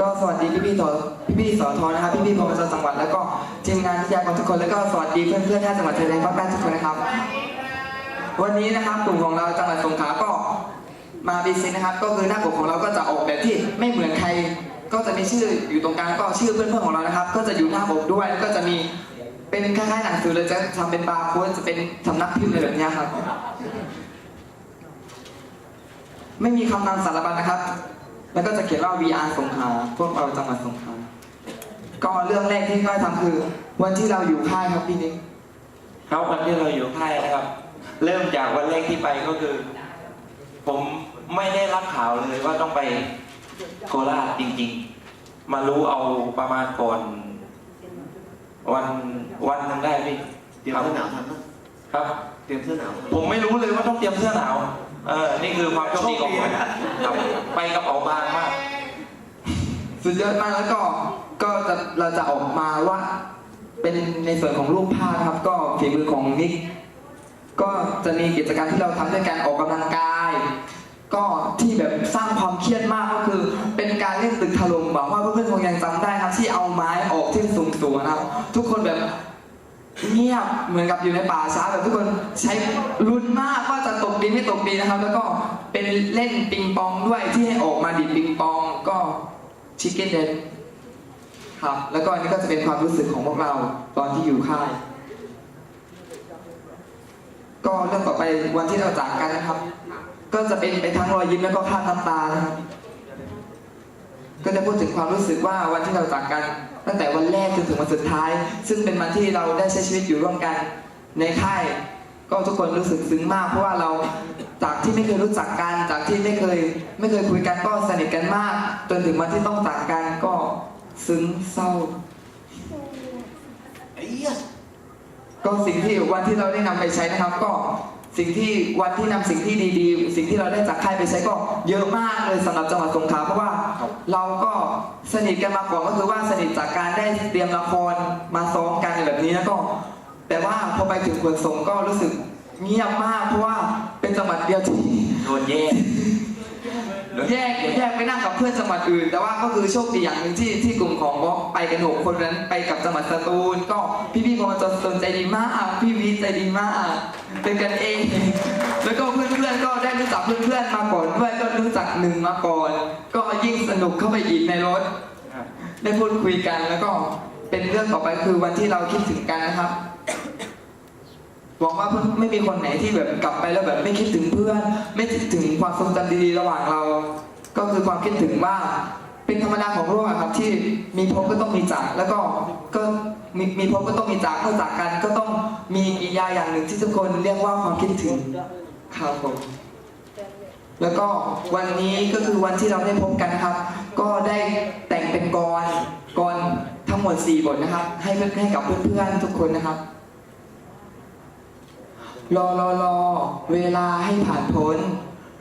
ก็สวัสดีพี่พี่ๆต่อพี่พี่ๆสอทอนะครับพี่พี่ๆพมจจังหวัดแล้วก็ทีมงานวิทยากรทุกคนแล้วก็สวัสดีเพื่อนเพื่อนๆท่านจังหวัดชายแดนภาคใต้ทุกคนนะครับ วันนี้นะครับกลุ่มของเราจังหวัดสงขลาก็มาบีซินะครับ ก็คือหน้าปกของเราก็จะออกแบบที่ไม่เหมือนใคร ก็จะมีชื่ออยู่ตรงกลางก็ชื่อเพื่อนๆของเรานะครับ ก็จะอยู่หน้าปกด้วยแล้วก็จะมีเป็นคล้ายๆหนังสือเลยจะทำเป็นบาร์โค้ดจะเป็นสำนักพิมพ์อะไรแบบเนี้ยครับ ไม่มีคำนำสารบัญนะครับ แล้วก็จะเขียนว่า VR สงขลาพวกเราจังหวัดสงขลาก็เรื่องแรกที่ก้อยทำคือ วันที่เราอยู่ค่ายครับพี่นิกครับวันที่เราอยู่ค่ายนะครับ เริ่มจากวันแรกที่ไปก็คือ ผมไม่ได้รับข่าวเลยว่าต้องไปโคราชจริง ๆ มารู้เอาประมาณก่อน วันวันหนึ่งได้พี่เตรียมเสื้อหนาวทันไหม ครับ เตรียมเสื้อหนาวทันผมไม่รู้เลยว่าต้องเตรียมเสื้อหนาว เออ นี่คือความโชคดีของผมครับไปกระเป๋าบางมาก สุดยอดมากแล้วก็ก็จะเราจะออกมาว่าเป็นในส่วนของรูปภาพครับ ก็ฝีมือของนิก ก็จะมีกิจกรรมที่เราทำด้วยการออกกำลังกาย ก็ที่แบบสร้างความเครียดมากก็คือ เป็นการเล่นตึกถล่มหวังว่าเพื่อนๆคงยังจำได้ครับ ที่เอาไม้ออกที่สูงๆนะครับ ทุกคนแบบ เงียบเหมือนกับอยู่ในป่าช้าแบบทุกคนใช้ลุ้นมากว่าจะตกดีไม่ตกดีนะครับ แล้วก็เป็นเล่นปิงปองด้วยที่ให้ออกมาดิดปิงปองก็ชิคเก้นเดนครับ แล้วก็อันนี้ก็จะเป็นความรู้สึกของพวกเราตอนที่อยู่ค่าย ก็เรื่องต่อไปวันที่เราจากกันนะครับ ก็จะเป็นไปทั้งรอยยิ้มแล้วก็ภาพน้ำตานะครับก็จะพูดถึงความรู้สึกว่าวันที่เราจากกัน ตั้งแต่วันแรกจนถึงวันสุดท้าย ซึ่งเป็นวันที่เราได้ใช้ชีวิตอยู่ร่วมกันในค่ายก็ทุกคนรู้สึกซึ้งมาก เพราะว่าเราจากที่ไม่เคยรู้จักกัน จากที่ไม่เคยไม่เคยคุยกันก็สนิทกันมาก จนถึงวันที่ต้องจากกันก็ซึ้งเศร้าไอ้เหี้ยก็สิ่งที่วันที่เราได้นำไปใช้นะครับ ก็ สิ่งที่วันที่นำสิ่งที่ดีๆ สิ่งที่เราได้จากค่ายไปใช้ก็เยอะมากเลยสำหรับจังหวัดสงขลาเพราะว่าเราก็สนิทกันมาก่อนก็คือว่าสนิทจากการได้เตรียมละครมาซ้อมกันแบบนี้แล้วก็ แต่ว่าพอไปถึงขนส่งก็รู้สึกเงียบมากเพราะว่าเป็นจังหวัดเดียวที่โดนแย่ แยกแยกไปนั่งกับเพื่อนจังหวัดอื่น แต่ว่าก็คือโชคดีอย่างหนึ่งที่ที่กลุ่มของก็ไปกันหกคนนั้นไปกับจังหวัดสตูล ก็พี่พี่ๆพมจสตูลใจดีมาก พี่วิใจดีมาก เป็นกันเอง แล้วก็เพื่อนเพื่อนๆก็ได้รู้จักเพื่อนเพื่อนๆมาก่อนด้วยก็รู้จักหนึ่งมาก่อน ก็ยิ่งสนุกเข้าไปอีกในรถ ได้พูดคุยกันแล้วก็เป็นเรื่องต่อไปคือวันที่เราคิดถึงกันนะครับ หวังว่าเพื่อนไม่มีคนไหนที่แบบกลับไปแล้วแบบไม่คิดถึงเพื่อน ไม่คิดถึงความทรงจำดีๆระหว่างเรา ก็คือความคิดถึงว่าเป็นธรรมดาของโลกอะครับที่มีพบก็ต้องมีจากแล้วก็ก็มีมีพบก็ต้องมีจากเมื่อจากกันก็ต้องมีกิรยาอย่างหนึ่งที่ทุกคนเรียกว่าความคิดถึงครับผมแล้วก็วันนี้ก็คือวันที่เราได้พบกันนะครับ ก็ได้แต่งเป็นกรกรทั้งหมด4บทนะครับ ให้ให้กับเพื่อนๆทุกคนนะครับ รอรอรอเวลาให้ผ่านพ้น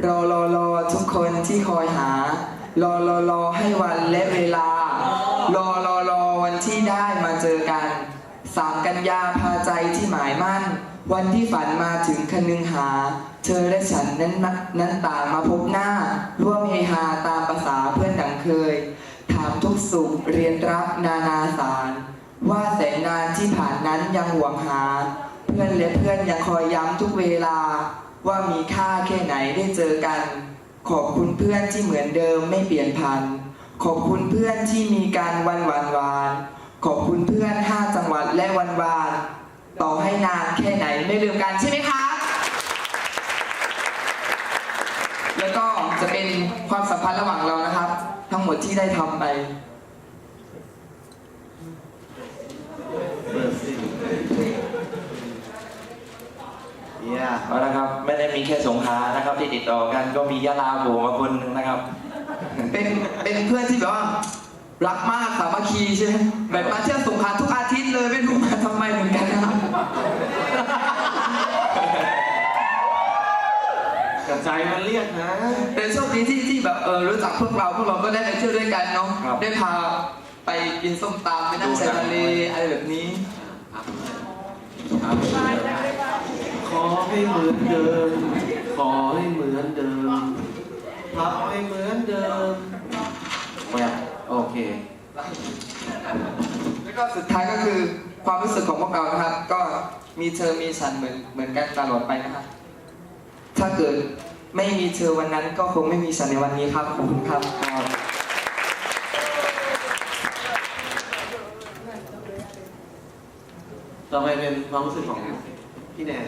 รอรอรอทุกคนที่คอยหา รอรอรอให้วันและเวลา รอรอรอวันที่ได้มาเจอกัน สามกันยาพาใจที่หมายมั่น วันที่ฝันมาถึงคนึงหา เธอและฉันนั้นนั้นต่างมาพบหน้า ร่วมเฮฮาตามภาษาเพื่อนดังเคย ถามทุกสุขเรียนรับนานาสาร ว่าแสนนานที่ผ่านนั้นยังหวงหา พื่อนและเพื่อนยังคอยย้ำทุกเวลา ว่ามีค่าแค่ไหนได้เจอกัน ขอบคุณเพื่อนที่เหมือนเดิมไม่เปลี่ยนพัน ขอบคุณเพื่อนที่มีการวันหวานหวาน ขอบคุณเพื่อนห้าจังหวัดและวันวาน ต่อให้นานแค่ไหนไม่ลืมกันใช่ไหมคะแล้วก็จะเป็นความสัมพันธ์ระหว่างเรานะครับ ทั้งหมดที่ได้ทำไป เบอร์สี่เหี้ย เอาละครับ ไม่ได้มีแค่สงขลานะครับ ที่ติดต่อกันก็มียะลาโผล่มาคนหนึงนะครับ เป็นเป็นเพื่อนที่แบบว่า รักมากสามัคคีใช่ไหมแบบมาเที่ยวสงขลาทุกอาทิตย์เลยไม่รู้มาทำไมเหมือนกันนะครับ กระจายมันเรียกนะ แต่โชคดีที่ที่แบบเออรู้จักพวกเราพวกเราก็ได้ไปเที่ยวด้วยกันเนาะครับได้พาไปกินส้มตำไปนั่งชายทะเลอะไรแบบนี้ข อให้เหมือนเดิม ขอให้เหมือนเดิมพับให้เหมือนเดิมแหวะโอเค แล้วก็สุดท้ายก็คือความรู้สึกของพวกเรานะครับ ก็มีเธอมีฉันเหมือนเหมือนกันตลอดไปนะครับ ถ้าเกิดไม่มีเธอวันนั้นก็คงไม่มีฉันในวันนี้ครับขอบคุณครับต่อไปเป็นความรู้สึกของพี่แนน